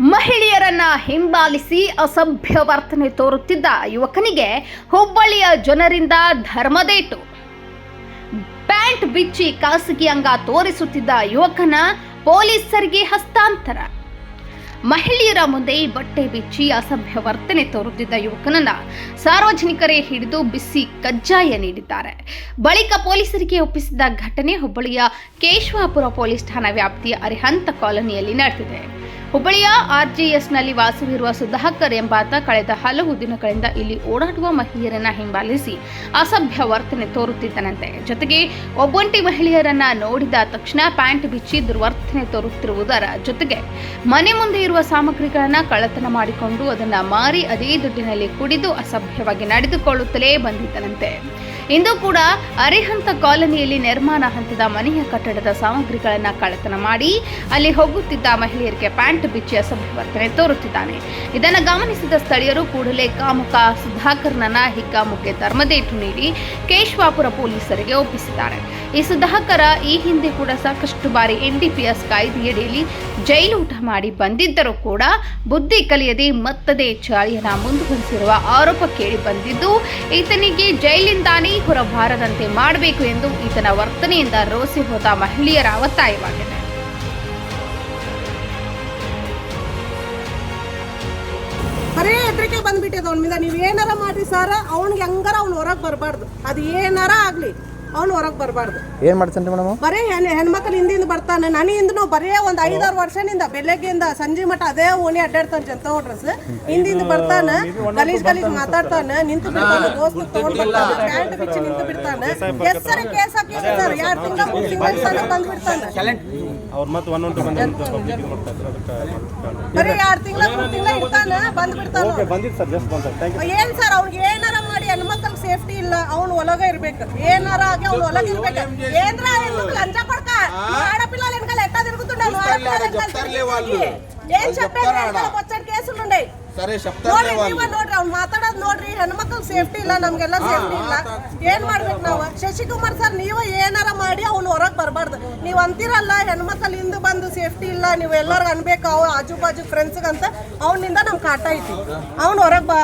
ಮಹಿಳೆಯರನ್ನ ಹಿಂಬಾಲಿಸಿ ಅಸಭ್ಯ ವರ್ತನೆ ತೋರುತ್ತಿದ್ದ ಯುವಕನಿಗೆ ಹುಬ್ಬಳ್ಳಿಯ ಜನರಿಂದ ಧರ್ಮದೇಟು. ಪ್ಯಾಂಟ್ ಬಿಚ್ಚಿ ಖಾಸಗಿ ಅಂಗ ತೋರಿಸುತ್ತಿದ್ದ ಯುವಕನ ಪೊಲೀಸರಿಗೆ ಹಸ್ತಾಂತರ. ಮಹಿಳೆಯರ ಮುಂದೆ ಬಟ್ಟೆ ಬಿಚ್ಚಿ ಅಸಭ್ಯ ವರ್ತನೆ ತೋರುತ್ತಿದ್ದ ಯುವಕನನ್ನ ಸಾರ್ವಜನಿಕರೇ ಹಿಡಿದು ಬಿಸಿ ಕಜ್ಜಾಯ ನೀಡಿದ್ದಾರೆ. ಬಳಿಕ ಪೊಲೀಸರಿಗೆ ಒಪ್ಪಿಸಿದ ಘಟನೆ ಹುಬ್ಬಳ್ಳಿಯ ಕೇಶವಾಪುರ ಪೊಲೀಸ್ ಠಾಣಾ ವ್ಯಾಪ್ತಿಯ ಅರಿಹಂತ ಕಾಲೋನಿಯಲ್ಲಿ ನಡೆದಿದೆ. ಹುಬ್ಬಳ್ಳಿಯ ಆರ್ಜಿಎಸ್ನಲ್ಲಿ ವಾಸವಿರುವ ಸುಧಾಕರ್ ಎಂಬಾತ ಕಳೆದ ಹಲವು ದಿನಗಳಿಂದ ಇಲ್ಲಿ ಓಡಾಡುವ ಮಹಿಳೆಯರನ್ನ ಹಿಂಬಾಲಿಸಿ ಅಸಭ್ಯ ವರ್ತನೆ ತೋರುತ್ತಿದ್ದನಂತೆ. ಜೊತೆಗೆ ಒಬ್ಬಂಟಿ ಮಹಿಳೆಯರನ್ನ ನೋಡಿದ ತಕ್ಷಣ ಪ್ಯಾಂಟ್ ಬಿಚ್ಚಿ ದುರ್ವರ್ತನೆ ತೋರುತ್ತಿರುವುದರ ಜೊತೆಗೆ ಮನೆ ಮುಂದೆ ಇರುವ ಸಾಮಗ್ರಿಗಳನ್ನ ಕಳ್ಳತನ ಮಾಡಿಕೊಂಡು ಅದನ್ನ ಮಾರಿ ಅದೇ ದುಡ್ಡಿನಲ್ಲಿ ಕುಡಿದು ಅಸಭ್ಯವಾಗಿ ನಡೆದುಕೊಳ್ಳುತ್ತಲೇ ಬಂದಿದ್ದನಂತೆ. ಇಂದು ಕೂಡ ಅರಿಹಂತ ಕಾಲೋನಿಯಲ್ಲಿ ನಿರ್ಮಾಣ ಹಂತದ ಮನೆಯ ಕಟ್ಟಡದ ಸಾಮಗ್ರಿಗಳನ್ನು ಕಳ್ಳತನ ಮಾಡಿ ಅಲ್ಲಿ ಹೋಗುತ್ತಿದ್ದ ಮಹಿಳೆಯರಿಗೆ ಪ್ಯಾಂಟ್ ಬಿಚ್ಚಿ ಅಸಭ್ಯ ವರ್ತನೆ ತೋರುತ್ತಿದ್ದಾನೆ. ಇದನ್ನು ಗಮನಿಸಿದ ಸ್ಥಳೀಯರು ಕೂಡಲೇ ಕಾಮುಕ ಸುಧಾಕರ್ನನ್ನ ಹಿಗ್ಗಾಮುಗ್ಗೆ ಧರ್ಮದೇಟು ನೀಡಿ ಕೇಶವಾಪುರ ಪೊಲೀಸರಿಗೆ ಒಪ್ಪಿಸಿದ್ದಾರೆ. ಈ ಸುಧಾಕರ ಈ ಹಿಂದೆ ಕೂಡ ಸಾಕಷ್ಟು ಬಾರಿ ಎನ್ಡಿಪಿಎಸ್ ಕಾಯ್ದೆಯಡಿಯಲ್ಲಿ ಜೈಲೂಟ ಮಾಡಿ ಬಂದಿದ್ದರೂ ಕೂಡ ಬುದ್ಧಿ ಕಲಿಯದೆ ಮತ್ತದೇ ಚಾಳಿಯನ್ನ ಮುಂದುವರಿಸಿರುವ ಆರೋಪ ಕೇಳಿ ಬಂದಿದ್ದು, ಈತನಿಗೆ ಜೈಲಿಂದಾನೇ ಹೊರಬಾರದಂತೆ ಮಾಡಬೇಕು ಎಂದು ಈತನ ವರ್ತನೆಯಿಂದ ರೋಸಿ ಹೋದ ಮಹಿಳೆಯರ ಒತ್ತಾಯವಾಗಿದೆ. ಬರೇ ಹೆದರಿಕೆ ಬಂದ್ಬಿಟ್ಟಿದೆ ಅವನ ನೀವು ಏನಾರ ಮಾಡ್ರಿ ಸರ್, ಅವ್ನಿಗೆ ಹೆಂಗಾರ ಅವ್ನು ಹೊರಗೆ ಬರಬಾರ್ದು. ಅದು ಏನಾರ ಆಗಲಿ. ಅವ್ನು ಹೊರಗೆ ಬರಬಾರ್ದು. ಏನು ಮಾಡ್ತಾನೆ ಮೇಡಮ್? ಬರೀ ಹೆಣ್ಣು ಹೆಣ್ಮಕ್ಳು ಹಿಂದಿಂದ ಬರ್ತಾನೆ. ನನಗಿಂದನು ಬರೀ ಒಂದು ಐದಾರು ವರ್ಷದಿಂದ ಬೆಳಗ್ಗೆಯಿಂದ ಸಂಜೆ ಮಟ್ಟ ಅದೇ ಓಣಿ ಅಡ್ಡಾಡ್ತಾನೆ ಜಂತ ಡ್ರೆಸ್ ಹಿಂದಿಂದ ಬರ್ತಾನೆ ಗಲೀಜ್ ಗಲೀಜ್ ಮಾತಾಡ್ತಾನೆ ನಿಂತು ಬಿಡ್ತಾನೆ ದೋಸ್ತು ತಗೊಂಡ್ ಬರ್ತಾನೆ ಪ್ಯಾಂಟ್ ಬಿಚ್ಚಿ ನಿಂತು ಬಿಡ್ತಾನೆ. ಹೆಸರು ಸರಿ ಕೇಸ್ ಯಾರು ಸರ್ ಎರಡು ತಿಂಗಳ ತಿಂಗಳ ತಂದು ಬಿಡ್ತಾನೆ ಅವ್ರು ಮತ್ತೆ ಒನ್ ಟು ಬಂದು ಪಬ್ಲಿಕ್ ಮಾಡ್ತಾ ಇದ್ರು ಅದಕ್ಕೆ ಬರೀ ಎರಡು ತಿಂಗಳ ಮೂರು ತಿಂಗಳ ಇರ್ತಾನೆ ಬಂದು ಬಿಡ್ತಾನೆ ಬಂದಿತ್ತು ಸರ್ ಜಸ್ಟ್ ಬಂದ ಥ್ಯಾಂಕ್ ಯು ಏನ್ ಸರ್ ಅವ್ರಿಗೆ ಏನಾರ ಒಳಗ ಇರ್ಬೇಕು ಏನಾರ ಆಗಿ ಅವ್ನು ಒಳಗ ಇರ್ಬೇಕು ಏನ್ರ ಹೆಣ್ಮಕ್ಳು ಲಂಚ ಕೊಡ್ಕ ఆడపిల్లలు వెనకాల ఎట్లా తిరుగుతున్నాను ఆడపిల్లలు వెనకాల తిరిగి ఏం చెప్పారు వచ్చాడు కేసులు ఉండే సరే ನೋಡ್ರಿ చెప్తారులే ನೀವ వాళ్ళు ನೋಡ್ರಿ ಅವ್ನು ಮಾತಾಡೋದು ನೋಡ್ರಿ ಹೆಣ್ಮಕ್ಳು ಸೇಫ್ಟಿ ಇಲ್ಲ ನಮ್ಗೆಲ್ಲ ಸೇಫ್ಟಿ ಇಲ್ಲ ಏನ್ ಮಾಡ್ಬೇಕು ನಾವು ಶಶಿಕುಮಾರ್ ಸರ್ ನೀವು ಏನಾರ ಮಾಡಿ ಅವ್ನು ಹೊರಗ್ ಬರಬಾರ್ದು ನೀವು ಅಂತಿರಲ್ಲ ಹೆಣ್ಮಕ್ಳು ಹಿಂದೆ ಬಂದು ಸೇಫ್ಟಿ ಇಲ್ಲ ನೀವು ಎಲ್ಲರಿಗೂ ಅನ್ಬೇಕು ಅವ್ ಆಜು ಬಾಜು ಫ್ರೆಂಡ್ಸ್ಗಂತ ಅವನಿಂದ ನಮ್ ಕಾಟ ಐತಿ ಅವ್ನು ಹೊರಗ್ ಬಾ